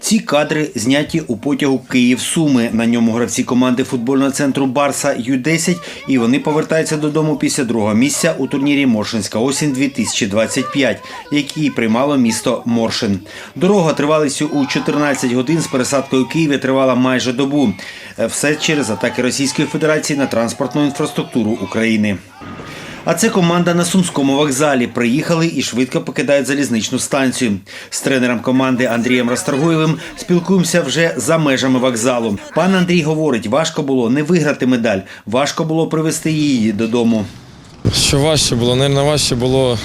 Ці кадри зняті у потягу Київ-Суми. На ньому гравці команди футбольного центру Барса Ю-10 і вони повертаються додому після другого місця у турнірі Моршинська осінь 2025, який приймало місто Моршин. Дорога тривалістю у 14 годин з пересадкою Києві тривала майже добу. Е, Все через атаки Російської Федерації на транспортну інфраструктуру України. А це команда на Сумському вокзалі. Приїхали і швидко покидають залізничну станцію. З тренером команди Андрієм Расторгуєвим спілкуємося вже за межами вокзалу. Пан Андрій говорить, важко було не виграти медаль, важко було привезти її додому. Що важче було? Наверно, важче було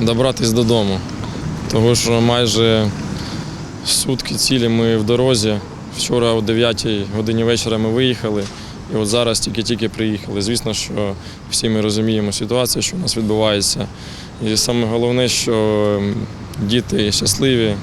добратися додому. Тому що майже сутки цілі ми в дорозі. Вчора о 9 годині вечора ми виїхали, і от зараз тільки-тільки приїхали. Звісно, що всі ми розуміємо ситуацію, що у нас відбувається. І саме головне, що діти щасливі,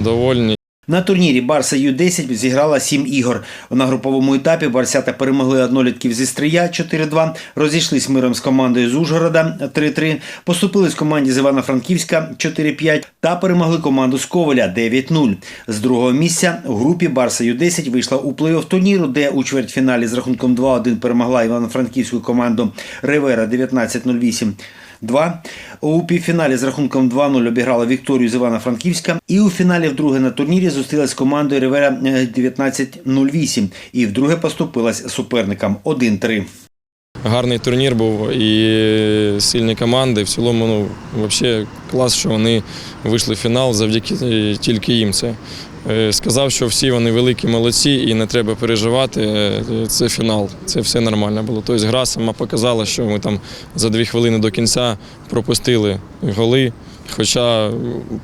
довольні. На турнірі Барса Ю-10 зіграла сім ігор. На груповому етапі барсята перемогли однолітків зі Стрия 4-2, розійшлись миром з командою з Ужгорода 3-3, поступили з команді з Івано-Франківська 4-5 та перемогли команду з Коваля 9-0. З другого місця у групі Барса Ю-10 вийшла у плей-офф турніру, де у чвертьфіналі з рахунком 2-1 перемогла івано-франківську команду Ревера 19-08. 2. У півфіналі з рахунком 2-0 обіграла Вікторію з Івано-Франківська. І у фіналі вдруге на турнірі зустрілась з командою Ривера е, 19-08 і вдруге поступилась суперникам 1-3. Гарний турнір був і сильні команди. В цілому, ну, взагалі клас, що вони вийшли в фінал завдяки е, тільки їм. Це сказав, що всі вони великі молодці і не треба переживати. Е, Це фінал, це все нормально було. Тобто гра сама показала, що ми там за дві хвилини до кінця пропустили голи. Хоча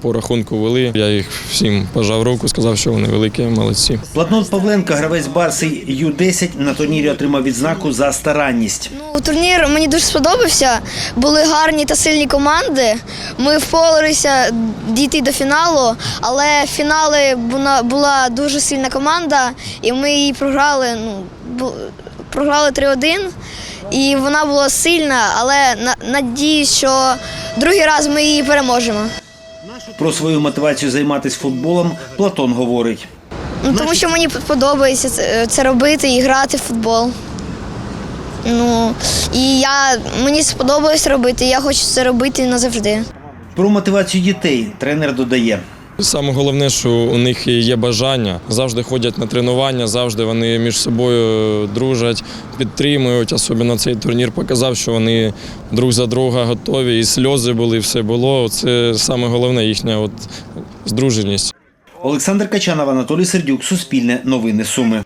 по рахунку вели, я їх всім пожав руку, сказав, що вони великі молодці. Платон Павленко, гравець Барси Ю-10, на турнірі отримав відзнаку за старанність. Ну, турнір мені дуже сподобався. Були гарні та сильні команди. Ми впоралися дійти до фіналу, але в фіналі була, дуже сильна команда, і ми її програли. Ну, програли 3-1. І вона була сильна, але на- надіюсь, що другий раз ми її переможемо. Про свою мотивацію займатися футболом Платон говорить. Ну, тому що мені подобається це, це робити і грати в футбол. Ну, і я, мені сподобалось робити, я хочу це робити назавжди. Про мотивацію дітей тренер додає. Саме головне, що у них є бажання, завжди ходять на тренування, завжди вони між собою дружать, підтримують. Особливо цей турнір показав, що вони друг за друга готові, і сльози були, і все було. Це саме головне їхня от здруженість. Олександр Качанов, Анатолій Сердюк, Суспільне, Новини Суми.